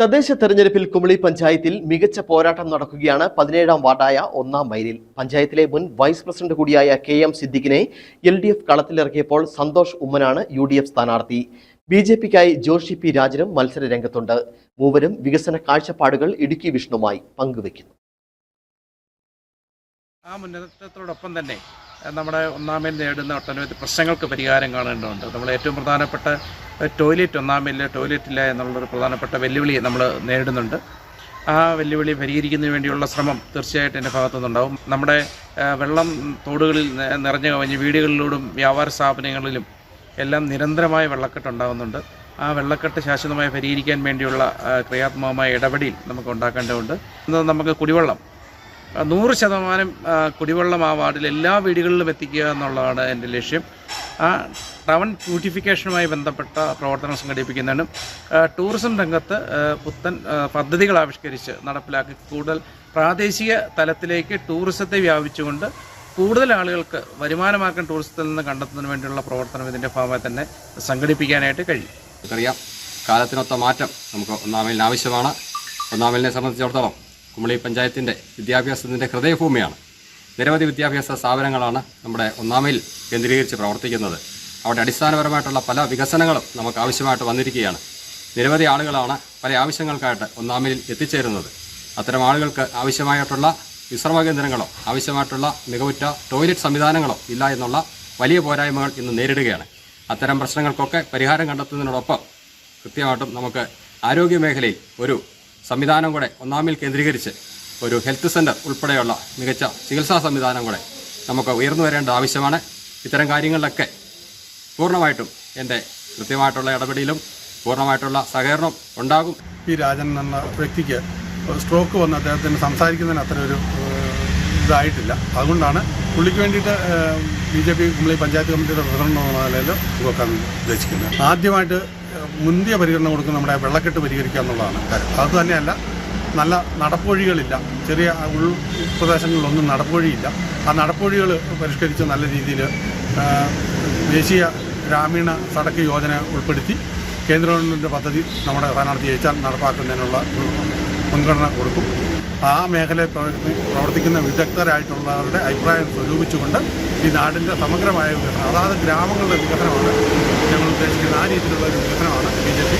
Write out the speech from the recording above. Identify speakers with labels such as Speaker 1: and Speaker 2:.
Speaker 1: തദ്ദേശ തെരഞ്ഞെടുപ്പിൽ കുമളി പഞ്ചായത്തിൽ മികച്ച പോരാട്ടം നടക്കുകയാണ് പതിനേഴാം വാർഡായ ഒന്നാം മൈലിൽ. പഞ്ചായത്തിലെ മുൻ വൈസ് പ്രസിഡന്റ് കൂടിയായ കെ എം സിദ്ദിഖിനെ എൽ ഡി എഫ് കളത്തിലിറക്കിയപ്പോൾ സന്തോഷ് ഉമ്മനാണ് യു ഡി എഫ് സ്ഥാനാർത്ഥി. ബി ജെ പിക്കായി ജോഷി പി രാജനും മത്സര രംഗത്തുണ്ട്. മൂവരും വികസന കാഴ്ചപ്പാടുകൾ ഇടുക്കി വിഷ്ണുമായി പങ്കുവയ്ക്കുന്നു.
Speaker 2: ആ മുന്നേറ്റത്തോടൊപ്പം തന്നെ നമ്മുടെ ഒന്നാമേൽ നേടുന്ന ഒട്ടനവധി പ്രശ്നങ്ങൾക്ക് പരിഹാരം കാണേണ്ടതുണ്ട്. നമ്മൾ ഏറ്റവും പ്രധാനപ്പെട്ട ടോയ്ലറ്റ് ഒന്നാമിൽ ടോയ്ലറ്റ് ഇല്ല എന്നുള്ളൊരു പ്രധാനപ്പെട്ട വെല്ലുവിളി നമ്മൾ നേരിടുന്നുണ്ട്. ആ വെല്ലുവിളി പരിഹരിക്കുന്നതിന് വേണ്ടിയുള്ള ശ്രമം തീർച്ചയായിട്ടും എന്റെ ഭാഗത്തുനിന്നുണ്ടാവും. നമ്മുടെ വെള്ളം തോടുകളിൽ നിറഞ്ഞു കവിഞ്ഞ് വീടുകളിലൂടും വ്യാപാര സ്ഥാപനങ്ങളിലും എല്ലാം നിരന്തരമായ വെള്ളക്കെട്ട് ഉണ്ടാകുന്നുണ്ട് ആ വെള്ളക്കെട്ട് ശാശ്വതമായി പരിഹരിക്കാൻ വേണ്ടിയുള്ള ക്രിയാത്മകമായ ഇടപെടൽ നമുക്ക് ഉണ്ടാക്കേണ്ടതുണ്ട്. നമുക്ക് കുടിവെള്ളം നൂറ് ശതമാനം കുടിവെള്ളം ആ വാർഡിൽ എല്ലാ വീടുകളിലും എത്തിക്കുക എന്നുള്ളതാണ് എന്റെ ലക്ഷ്യം. ആ ടൗൺ ബ്യൂട്ടിഫിക്കേഷനുമായി ബന്ധപ്പെട്ട പ്രവർത്തനം സംഘടിപ്പിക്കുന്നതിനും ടൂറിസം രംഗത്ത് പുത്തൻ പദ്ധതികൾ ആവിഷ്കരിച്ച് നടപ്പിലാക്കി കൂടുതൽ പ്രാദേശിക തലത്തിലേക്ക് ടൂറിസത്തെ വ്യാപിച്ചുകൊണ്ട് കൂടുതൽ ആളുകൾക്ക് വരുമാനമാക്കാൻ ടൂറിസത്തിൽ നിന്ന് കണ്ടെത്തുന്നതിന് വേണ്ടിയുള്ള പ്രവർത്തനം ഇതിന്റെ ഭാഗമായി തന്നെ സംഘടിപ്പിക്കാനായിട്ട് കഴിയും.
Speaker 3: നമുക്കറിയാം കാലത്തിനൊത്ത മാറ്റം നമുക്ക് ഒന്നാമലിന് ആവശ്യമാണ്. ഒന്നാമലിനെ സംബന്ധിച്ചിടത്തോളം കുമളി പഞ്ചായത്തിന്റെ വിദ്യാഭ്യാസത്തിന്റെ ഹൃദയഭൂമിയാണ്. നിരവധി വിദ്യാഭ്യാസ സ്ഥാപനങ്ങളാണ് നമ്മുടെ ഒന്നാമയിൽ കേന്ദ്രീകരിച്ച് പ്രവർത്തിക്കുന്നത്. അവിടെ അടിസ്ഥാനപരമായിട്ടുള്ള പല വികസനങ്ങളും നമുക്ക് ആവശ്യമായിട്ട് വന്നിരിക്കുകയാണ്. നിരവധി ആളുകളാണ് പല ആവശ്യങ്ങൾക്കായിട്ട് ഒന്നാമയിൽ എത്തിച്ചേരുന്നത്. അത്തരം ആളുകൾക്ക് ആവശ്യമായിട്ടുള്ള വിശ്രമ കേന്ദ്രങ്ങളോ ആവശ്യമായിട്ടുള്ള മികവുറ്റ ടോയ്ലറ്റ് സംവിധാനങ്ങളോ ഇല്ല എന്നുള്ള വലിയ പോരായ്മകൾ ഇന്ന് നേരിടുകയാണ്. അത്തരം പ്രശ്നങ്ങൾക്കൊക്കെ പരിഹാരം കണ്ടെത്തുന്നതിനോടൊപ്പം കൃത്യമായിട്ടും നമുക്ക് ആരോഗ്യ മേഖലയിൽ ഒരു സംവിധാനം കൂടെ ഒന്നാമിൽ കേന്ദ്രീകരിച്ച് ഒരു ഹെൽത്ത് സെന്റർ ഉൾപ്പെടെയുള്ള മികച്ച ചികിത്സാ സംവിധാനം കൂടെ നമുക്ക് ഉയർന്നു വരേണ്ട ആവശ്യമാണ്. ഇത്തരം കാര്യങ്ങളിലൊക്കെ പൂർണമായിട്ടും എന്റെ കൃത്യമായിട്ടുള്ള ഇടപെടലും പൂർണമായിട്ടുള്ള സഹകരണം ഉണ്ടാകും.
Speaker 4: പി രാജൻ എന്ന വ്യക്തിക്ക് സ്ട്രോക്ക് വന്ന് അദ്ദേഹത്തിന് സംസാരിക്കുന്നതിന് അത്ര ഒരു ഇതായിട്ടില്ല. അതുകൊണ്ടാണ് പുള്ളിക്ക് വേണ്ടിയിട്ട് B J P Kumbali panchayat കമ്മിറ്റിയുടെ പ്രസിഡന്റ് എന്ന നിലയിൽ വെക്കാൻ ഉദ്ദേശിക്കുന്നത്. ആദ്യമായിട്ട് മുന്തിയ പരിഗണന കൊടുക്കുന്ന നമ്മുടെ വെള്ളക്കെട്ട് പരിഹരിക്കുക എന്നുള്ളതാണ് കാര്യം. അത് തന്നെയല്ല നല്ല നടപ്പുവഴികളില്ല. ചെറിയ ഉൾ പ്രദേശങ്ങളിലൊന്നും നടപ്പുവഴിയില്ല. ആ നടപ്പുവഴികൾ പരിഷ്കരിച്ച് നല്ല രീതിയിൽ ദേശീയ ഗ്രാമീണ സടക്ക് യോജന ഉൾപ്പെടുത്തി കേന്ദ്ര ഗവൺമെന്റ് പദ്ധതി നമ്മുടെ സ്ഥാനാർത്ഥി ജയിച്ചാൽ നടപ്പാക്കുന്നതിനുള്ള മുൻഗണന കൊടുക്കും. ആ മേഖലയിൽ പ്രവർത്തി പ്രവർത്തിക്കുന്ന വിദഗ്ധരായിട്ടുള്ളവരുടെ അഭിപ്രായം സ്വരൂപിച്ചുകൊണ്ട് ഈ നാടിന്റെ സമഗ്രമായ വികസനം അതാത് ഗ്രാമങ്ങളുടെ വികസനമാണ് ഞങ്ങൾ ഉദ്ദേശിക്കുന്ന ആ രീതിയിലുള്ള ഒരു വികസനമാണ് ബി ജെ പി.